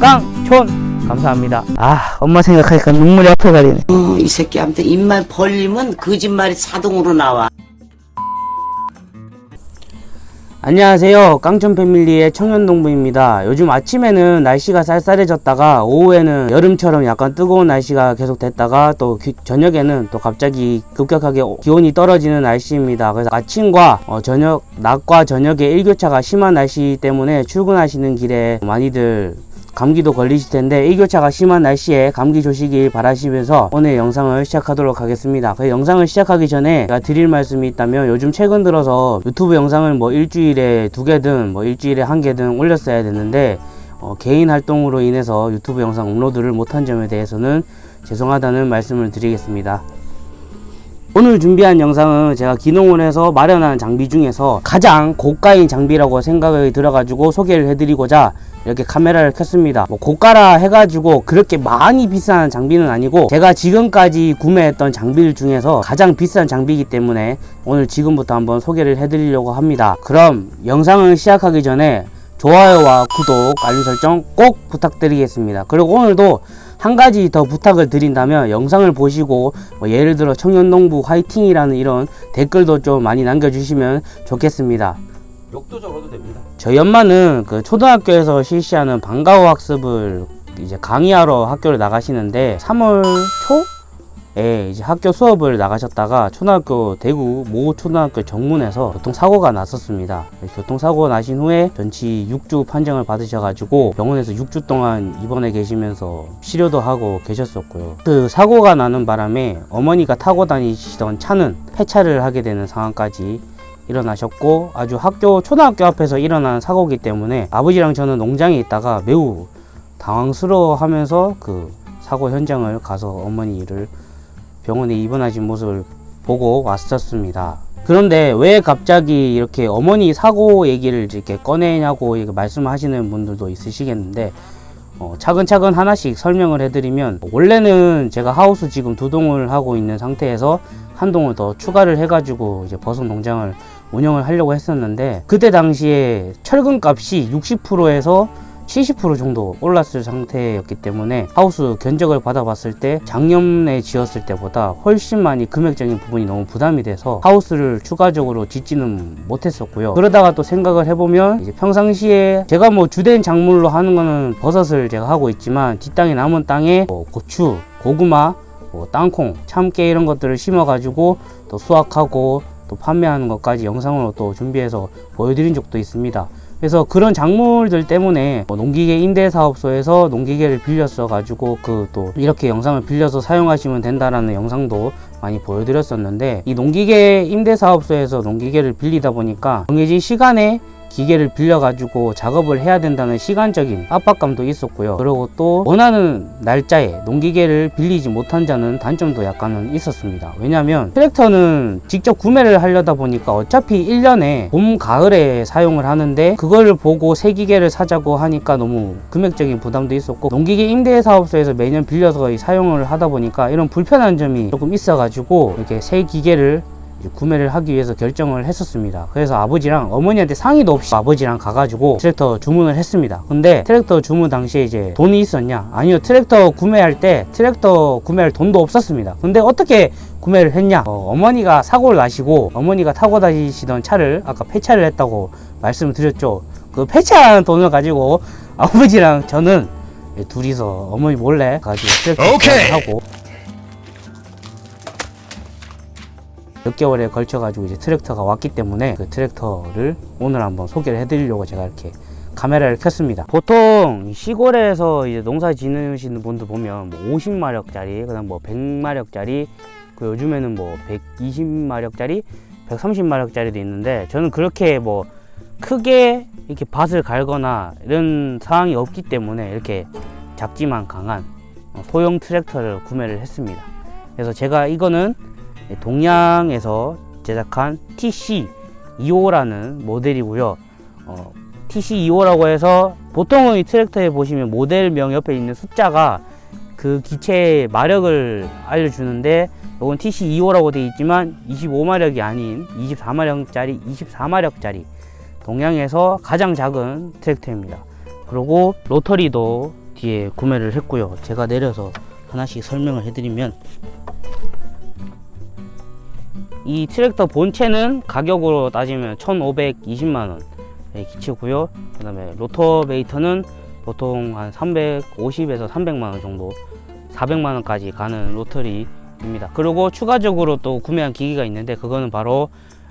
깡촌 감사합니다. 아 엄마 생각하니까 눈물이 앞에 가리네. 어, 이 새끼한테 입만 벌리면 거짓말이 자동으로 나와. 안녕하세요. 깡촌 패밀리의 청년동부입니다. 요즘 아침에는 날씨가 쌀쌀해졌다가 오후에는 여름처럼 약간 뜨거운 날씨가 계속 됐다가 또 귀- 저녁에는 또 갑자기 급격하게 기온이 떨어지는 날씨입니다. 그래서 아침과 어, 저녁, 낮과 저녁에 일교차가 심한 날씨 때문에 출근하시는 길에 많이들 감기도 걸리실 텐데 일교차가 심한 날씨에 감기 조시길 바라시면서 오늘 영상을 시작하도록 하겠습니다. 그 영상을 시작하기 전에 제가 드릴 말씀이 있다면 요즘 최근 들어서 유튜브 영상을 뭐 일주일에 두 개든 뭐 일주일에 한 개든 올렸어야 됐는데 어, 개인 활동으로 인해서 유튜브 영상 업로드를 못한 점에 대해서는 죄송하다는 말씀을 드리겠습니다. 오늘 준비한 영상은 제가 기농을 해서 마련한 장비 중에서 가장 고가인 장비라고 생각이 들어가지고 소개를 해드리고자 이렇게 카메라를 켰습니다. 뭐 고가라 해가지고 그렇게 많이 비싼 장비는 아니고 제가 지금까지 구매했던 장비들 중에서 가장 비싼 장비이기 때문에 오늘 지금부터 한번 소개를 해드리려고 합니다. 그럼 영상을 시작하기 전에 좋아요와 구독, 알림 설정 꼭 부탁드리겠습니다. 그리고 오늘도 한 가지 더 부탁을 드린다면 영상을 보시고 뭐 예를 들어 청년농부 화이팅이라는 이런 댓글도 좀 많이 남겨주시면 좋겠습습니다. 욕도 적어도 됩니다. 저희 엄마는 그 초등학교에서 실시하는 방과후 학습을 이제 강의하러 학교를 나가시는데 3월 초에 이제 학교 수업을 나가셨다가 초등학교 대구 모 초등학교 정문에서 교통사고가 났었습니다. 교통사고 나신 후에 전치 6주 판정을 받으셔가지고 병원에서 6주 동안 입원해 계시면서 치료도 하고 계셨었고요. 그 사고가 나는 바람에 어머니가 타고 다니시던 차는 폐차를 하게 되는 상황까지 일어나셨고 아주 학교 초등학교 앞에서 일어난 사고기 때문에 아버지랑 저는 농장에 있다가 매우 당황스러워하면서 그 사고 현장을 가서 어머니를 병원에 입원하신 모습을 보고 왔었습니다. 그런데 왜 갑자기 이렇게 어머니 사고 얘기를 이렇게 꺼내냐고 말씀하시는 분들도 있으시겠는데 어, 차근차근 하나씩 설명을 해드리면 원래는 제가 하우스 지금 두 동을 하고 있는 상태에서 한 동을 더 추가를 해가지고 이제 버섯 농장을 운영을 하려고 했었는데 그때 당시에 철근 값이 60%에서 70% 정도 올랐을 상태였기 때문에 하우스 견적을 받아봤을 때 작년에 지었을 때보다 훨씬 많이 금액적인 부분이 너무 부담이 돼서 하우스를 추가적으로 짓지는 못했었고요. 그러다가 또 생각을 해보면 이제 평상시에 제가 뭐 주된 작물로 하는 거는 버섯을 제가 하고 있지만 뒷땅에 남은 땅에 뭐 고추, 고구마, 뭐 땅콩, 참깨 이런 것들을 심어가지고 또 수확하고 또 판매하는 것까지 영상으로 또 준비해서 보여드린 적도 있습니다. 그래서 그런 작물들 때문에 뭐 농기계 임대 사업소에서 농기계를 빌렸어 가지고 그 또 이렇게 영상을 빌려서 사용하시면 된다라는 영상도 많이 보여드렸었는데 이 농기계 임대 사업소에서 농기계를 빌리다 보니까 정해진 시간에 기계를 빌려가지고 작업을 해야 된다는 시간적인 압박감도 있었고요. 그리고 또 원하는 날짜에 농기계를 빌리지 못한 자는 단점도 약간은 있었습니다. 왜냐하면 트랙터는 직접 구매를 하려다 보니까 어차피 1년에 봄, 가을에 사용을 하는데 그거를 보고 새 기계를 사자고 하니까 너무 금액적인 부담도 있었고 농기계 임대 사업소에서 매년 빌려서 사용을 하다 보니까 이런 불편한 점이 조금 있어가지고 이렇게 새 기계를 구매를 하기 위해서 결정을 했었습니다. 그래서 아버지랑 어머니한테 상의도 없이 아버지랑 가가지고 트랙터 주문을 했습니다. 근데 트랙터 주문 당시에 이제 돈이 있었냐? 아니요. 트랙터 구매할 때 트랙터 구매할 돈도 없었습니다. 근데 어떻게 구매를 했냐? 어, 머니가 사고를 나시고 어머니가 타고 다니시던 차를 아까 폐차를 했다고 말씀을 드렸죠. 그 폐차한 돈을 가지고 아버지랑 저는 둘이서 어머니 몰래 가지고 트랙터 하고 몇 개월에 걸쳐 가지고 이제 트랙터가 왔기 때문에 그 트랙터를 오늘 한번 소개를 해드리려고 제가 이렇게 카메라를 켰습니다. 보통 시골에서 이제 농사 지으시는 분들 보면 뭐 50마력짜리, 그다음 뭐 100마력짜리, 그 요즘에는 뭐 120마력짜리, 130마력짜리도 있는데 저는 그렇게 뭐 크게 이렇게 밭을 갈거나 이런 상황이 없기 때문에 이렇게 작지만 강한 어, 소형 트랙터를 구매를 했습니다. 그래서 제가 이거는 동양에서 제작한 TC25라는 모델이고요. 어, TC25라고 해서 보통은 이 트랙터에 보시면 모델명 옆에 있는 숫자가 그 기체의 마력을 알려주는데 이건 TC25라고 되어 있지만 25마력이 아닌 24마력짜리 24마력짜리 동양에서 가장 작은 트랙터입니다. 그리고 로터리도 뒤에 구매를 했고요. 제가 내려서 하나씩 설명을 해드리면 이 트랙터 본체는 가격으로 따지면 1,520만 원의 기체고요. 그 다음에 로터베이터는 보통 한 350에서 300만 원 정도, 400만 원까지 가는 로터리입니다. 그리고 추가적으로 또 구매한 기기가 있는데 그거는 바로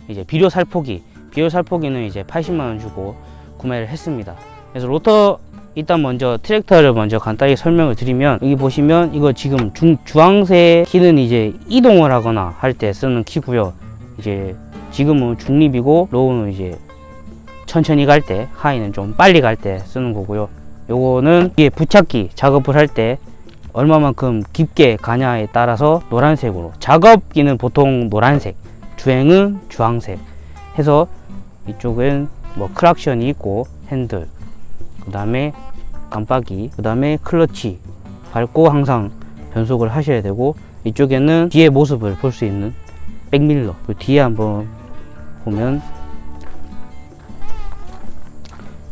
이제 비료 살포기. 비료 살포기는 이제 80만 원 주고 구매를 했습니다. 그래서 로터 일단 먼저 트랙터를 먼저 간단히 설명을 드리면 여기 보시면 이거 지금 중 주황색 키는 이제 이동을 하거나 할 때 쓰는 키고요. 이제 지금은 중립이고 로우는 이제 천천히 갈 때, 하이는 좀 빨리 갈 때 쓰는 거고요. 요거는 이게 부착기 작업을 할 때 얼마만큼 깊게 가냐에 따라서 노란색으로 작업기는 보통 노란색, 주행은 주황색 해서 이쪽은 뭐 크락션이 있고 핸들 그 다음에 깜빡이 그 다음에 클러치 밟고 항상 변속을 하셔야 되고 이쪽에는 뒤에 모습을 볼 수 있는 백밀러. 그 뒤에 한번 보면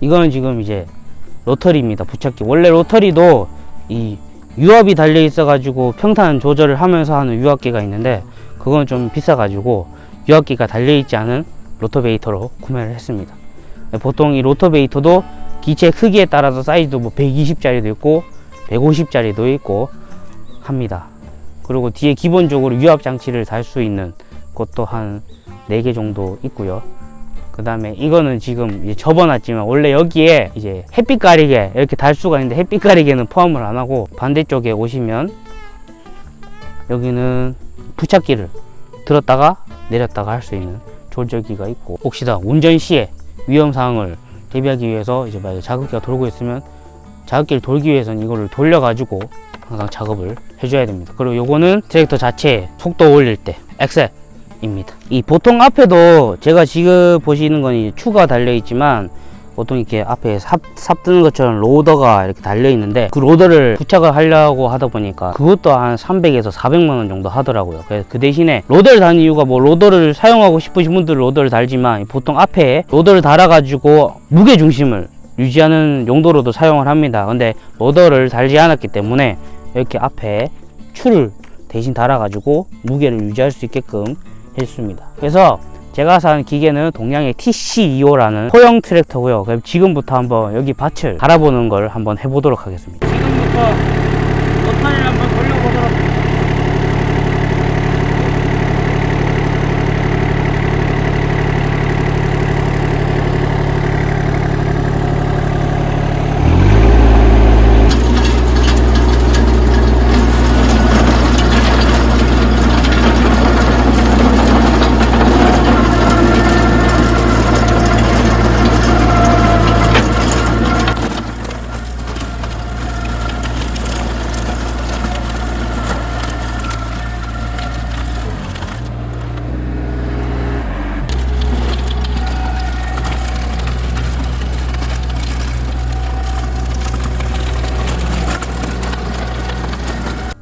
이거는 지금 이제 로터리입니다. 부착기. 원래 로터리도 이 유압이 달려 있어 가지고 평탄 조절을 하면서 하는 유압기가 있는데 그건 좀 비싸 가지고 유압기가 달려 있지 않은 로터베이터로 구매를 했습니다. 보통 이 로터베이터도 기체 크기에 따라서 사이즈도 뭐 120짜리도 있고 150짜리도 있고 합니다. 그리고 뒤에 기본적으로 유압 장치를 달 수 있는 것도 한 4개 정도 있고요. 그 다음에 이거는 지금 이제 접어놨지만 원래 여기에 이제 햇빛 가리개 이렇게 달 수가 있는데 햇빛 가리개는 포함을 안 하고 반대쪽에 오시면 여기는 부착기를 들었다가 내렸다가 할 수 있는 조절기가 있고 혹시나 운전 시에 위험 사항을 대비하기 위해서 이제 만약에 자극기가 돌고 있으면 자극기를 돌기 위해서는 이거를 돌려가지고 항상 작업을 해줘야 됩니다. 그리고 요거는 트랙터 자체에 속도 올릴 때 엑셀입니다. 이 보통 앞에도 제가 지금 보시는 건 이제 추가 달려 있지만 보통 이렇게 앞에 삽, 삽 뜨는 것처럼 로더가 이렇게 달려 있는데 그 로더를 부착을 하려고 하다 보니까 그것도 한 300에서 400만 원 정도 하더라고요. 그래서 그 대신에 로더를 다는 이유가 뭐 로더를 사용하고 싶으신 분들은 로더를 달지만 보통 앞에 로더를 달아가지고 무게 중심을 유지하는 용도로도 사용을 합니다. 근데 로더를 달지 않았기 때문에 이렇게 앞에 추를 대신 달아가지고 무게를 유지할 수 있게끔 했습니다. 그래서 제가 산 기계는 동양의 TC25라는 소형 트랙터고요. 그럼 지금부터 한번 여기 밭을 갈아보는 걸 한번 해보도록 하겠습니다. 지금부터 돌려보도록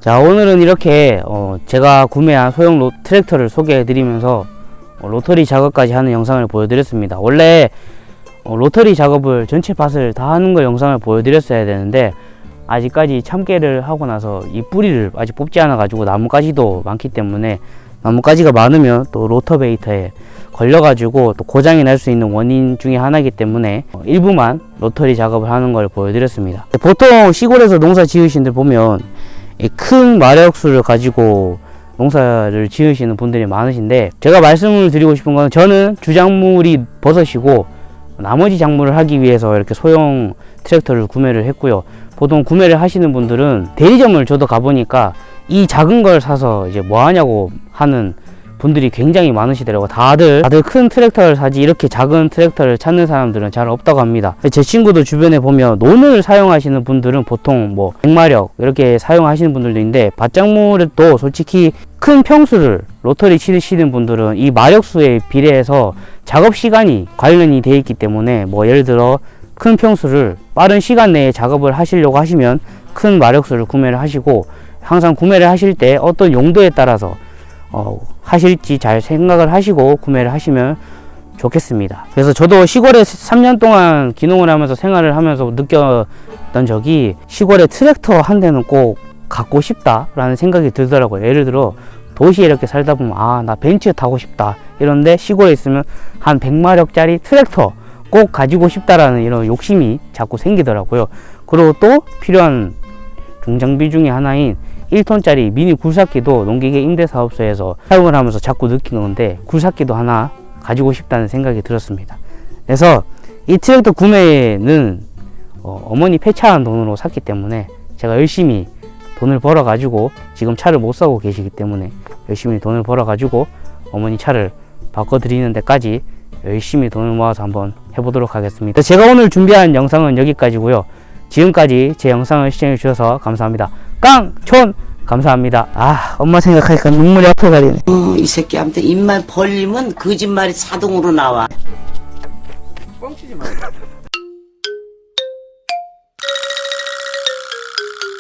자 오늘은 이렇게 어, 제가 구매한 소형 로, 트랙터를 소개해 드리면서 어, 로터리 작업까지 하는 영상을 보여드렸습니다. 원래 어, 로터리 작업을 전체 밭을 다 하는 걸 영상을 보여드렸어야 되는데 아직까지 참깨를 하고 나서 이 뿌리를 아직 뽑지 않아 가지고 나뭇가지도 많기 때문에 나뭇가지가 많으면 또 로터베이터에 걸려 가지고 또 고장이 날 수 있는 원인 중에 하나이기 때문에 어, 일부만 로터리 작업을 하는 걸 보여드렸습니다. 보통 시골에서 농사 지으신 들 보면 이 큰 마력수를 가지고 농사를 지으시는 분들이 많으신데 제가 말씀을 드리고 싶은 건 저는 주작물이 버섯이고 나머지 작물을 하기 위해서 이렇게 소형 트랙터를 구매를 했고요. 보통 구매를 하시는 분들은 대리점을 저도 가보니까 이 작은 걸 사서 이제 뭐 하냐고 하는 분들이 굉장히 많으시더라고요. 다들 다들 큰 트랙터를 사지 이렇게 작은 트랙터를 찾는 사람들은 잘 없다고 합니다. 제 친구들 주변에 보면 논을 사용하시는 분들은 보통 뭐 100마력 이렇게 사용하시는 분들도 있는데 밭작물에도 솔직히 큰 평수를 로터리 치시는 분들은 이 마력수에 비례해서 작업 시간이 관련이 되어 있기 때문에 뭐 예를 들어 큰 평수를 빠른 시간 내에 작업을 하시려고 하시면 큰 마력수를 구매를 하시고 항상 구매를 하실 때 어떤 용도에 따라서 어, 하실지 잘 생각을 하시고 구매를 하시면 좋겠습니다. 그래서 저도 시골에 3년 동안 기농을 하면서 생활을 하면서 느꼈던 적이 시골에 트랙터 한 대는 꼭 갖고 싶다라는 생각이 들더라고요. 예를 들어 도시에 이렇게 살다 보면 아 나 벤츠 타고 싶다 이런데 시골에 있으면 한 100마력짜리 트랙터 꼭 가지고 싶다라는 이런 욕심이 자꾸 생기더라고요. 그리고 또 필요한 중장비 중에 하나인 1톤짜리 미니 굴삭기도 농기계 임대사업소에서 사용을 하면서 자꾸 느끼는 건데 굴삭기도 하나 가지고 싶다는 생각이 들었습니다. 그래서 이 트랙터 구매는 어, 어머니 폐차한 돈으로 샀기 때문에 제가 열심히 돈을 벌어 가지고 지금 차를 못 사고 계시기 때문에 열심히 돈을 벌어 가지고 어머니 차를 바꿔 드리는 데까지 열심히 돈을 모아서 한번 해보도록 하겠습니다. 제가 오늘 준비한 영상은 여기까지고요. 지금까지 제 영상을 시청해 주셔서 감사합니다. 깡촌 감사합니다. 아 엄마 생각하니까 눈물이 앞에 가리네. 어, 이 새끼한테 입만 벌리면 거짓말이 자동으로 나와. 뻥치지 마.